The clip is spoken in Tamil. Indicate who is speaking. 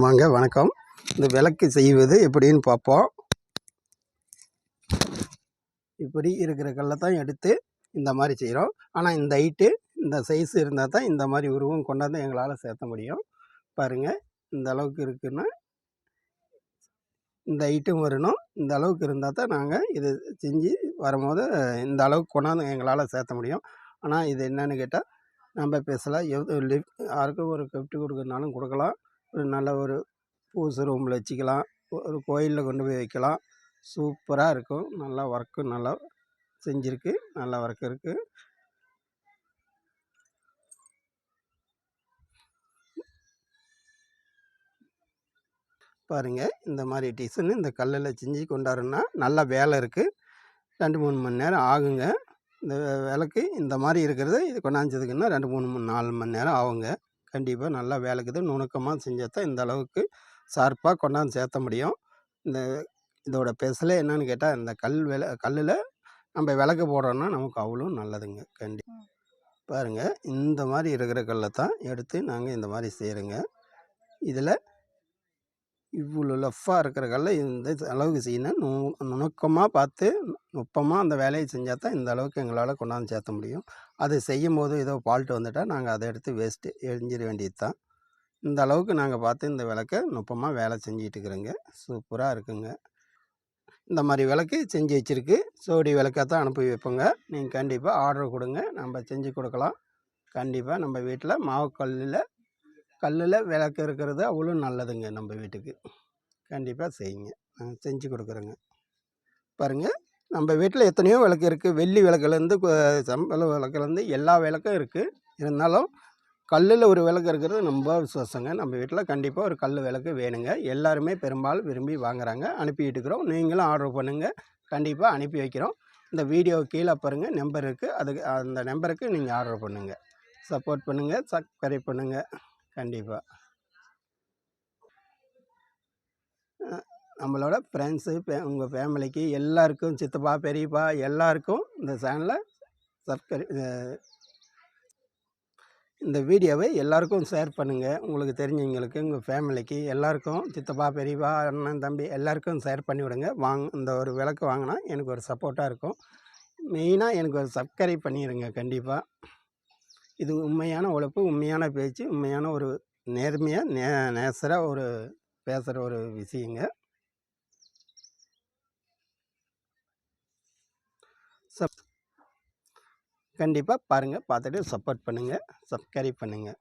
Speaker 1: வாங்க வணக்கம். இந்த விளக்கு செய்வது எப்படின்னு பார்ப்போம். இப்படி இருக்கிற கல்லை தான் எடுத்து இந்த மாதிரி செய்கிறோம். ஆனால் இந்த ஹைட்டு இந்த சைஸ் இருந்தால் தான் இந்த மாதிரி உருவம் கொண்டாந்து எங்களால் சேர்த்த முடியும். பாருங்கள் இந்த அளவுக்கு இருக்குன்னா இந்த ஹைட்டும் வரணும். இந்த அளவுக்கு இருந்தால் தான் நாங்கள் இது செஞ்சு வரும்போது இந்த அளவுக்கு கொண்டாந்து எங்களால் சேர்த்த முடியும். ஆனால் இது என்னன்னு கேட்டால் நம்ம பேசலாம். எவ்வளோ லிஃப்ட் யாருக்கும் ஒரு கிஃப்ட் கொடுக்கறனாலும் கொடுக்கலாம். ஒரு நல்ல ஒரு பூசு ரூமில் வச்சுக்கலாம். ஒரு கோயிலில் கொண்டு போய் வைக்கலாம். சூப்பராக இருக்கும். நல்லா ஒர்க்கும் நல்லா செஞ்சுருக்கு. நல்லா ஒர்க் இருக்குது பாருங்கள் இந்த மாதிரி டிசைனு இந்த கல்லில் செஞ்சு கொண்டாருன்னா நல்லா வேலை இருக்குது ரெண்டு மூணு மணி நேரம் ஆகுங்க. இந்த விளக்கு இந்த மாதிரி இருக்கிறது இது கொண்டாந்துச்சதுக்குன்னா ரெண்டு மூணு மூணு நாலு மணி நேரம் ஆகுங்க. கண்டிப்பாக நல்லா வேலைக்குது. நுணுக்கமாக செஞ்சால் தான் இந்த அளவுக்கு ஷார்ப்பாக கொண்டாந்து சேர்த்த முடியும். இந்த இதோட பெசலே என்னன்னு கேட்டால் இந்த கல் வில கல்லில் நம்ம விளக்கு போடுறோன்னா நமக்கு அவ்வளோ நல்லதுங்க. கண்டி பாருங்கள் இந்த மாதிரி இருக்கிற கல்லை தான் எடுத்து நாங்கள் இந்த மாதிரி செய்கிறோங்க இதில் இவ்வளோ லஃப்பாக இருக்கிற கல்லை இந்த அளவுக்கு செய்யணும் நு நுணுக்கமாக பார்த்து நுட்பமாக அந்த வேலையை செஞ்சால் தான் இந்த அளவுக்கு எங்களால் கொண்டாந்து சேர்த்த முடியும். அது செய்யும் போது ஏதோ ஃபால்ட்டு வந்துட்டால் நாங்கள் அதை எடுத்து வேஸ்ட்டு எரிஞ்சிட வேண்டியது தான். இந்த அளவுக்கு நாங்கள் பார்த்து இந்த விளக்க நுட்பமாக வேலை செஞ்சிகிட்டு இருக்கிறோங்க. சூப்பராக இருக்குங்க. இந்த மாதிரி விளக்கு செஞ்சு வச்சுருக்கு. சோடி விளக்கை தான் அனுப்பி வைப்போங்க. நீங்கள் கண்டிப்பாக ஆர்டர் கொடுங்க. நம்ம செஞ்சு கொடுக்கலாம். கண்டிப்பாக நம்ம வீட்டில் மாவுக்கல்லில் கல்லில் விளக்கு இருக்கிறது அவ்வளோ நல்லதுங்க நம்ம வீட்டுக்கு. கண்டிப்பாக செய்யுங்க. நான் செஞ்சு கொடுக்குறோங்க. பாருங்கள் நம்ம வீட்டில் எத்தனையோ விளக்கு இருக்குது வெள்ளி விளக்குலேருந்து சம்பள விளக்குலேருந்து எல்லா விளக்கும் இருக்குது இருந்தாலும் கல்லில் ஒரு விளக்கு இருக்கிறது ரொம்ப விசுவாசங்க. நம்ம வீட்டில் கண்டிப்பாக ஒரு கல் விளக்கு வேணுங்க. எல்லாருமே பெரும்பாலும் விரும்பி வாங்குறாங்க. அனுப்பிட்டு இருக்கிறோம் நீங்களும் ஆர்டர் பண்ணுங்கள் கண்டிப்பாக அனுப்பி வைக்கிறோம். இந்த வீடியோ கீழே பாருங்கள் நம்பர் இருக்குது அதுக்கு அந்த நம்பருக்கு நீங்கள் ஆர்டர் பண்ணுங்கள் சப்போர்ட் பண்ணுங்கள் சப்ஸ்கிரைப் பண்ணுங்கள் கண்டிப்பாக நம்மளோட ஃப்ரெண்ட்ஸு ஃபே உங்கள் ஃபேமிலிக்கு எல்லாருக்கும் சித்தப்பா பெரியப்பா எல்லாருக்கும் இந்த சேனலை சப்ஸ்கிரை இந்த வீடியோவை எல்லாருக்கும் ஷேர் பண்ணுங்கள் உங்களுக்கு தெரிஞ்சவங்களுக்கு உங்கள் ஃபேமிலிக்கு எல்லாருக்கும் சித்தப்பா பெரியப்பா அண்ணன் தம்பி எல்லாருக்கும் ஷேர் பண்ணி விடுங்க. வாங்க இந்த ஒரு விளக்கு வாங்கினா எனக்கு ஒரு சப்போர்ட்டாக இருக்கும். மெயினாக எனக்கு ஒரு சப்ஸ்கிரைப் பண்ணிடுங்க கண்டிப்பாக இது உண்மையான உழைப்பு உண்மையான பேச்சு உண்மையான ஒரு நேர்மையாக நே நேசராக ஒரு பேசுகிற ஒரு விஷயங்க. சப் கண்டிப்பாக பாருங்கள் பார்த்துட்டு சப்போர்ட் பண்ணுங்கள் சப்ஸ்கிரைப் பண்ணுங்கள்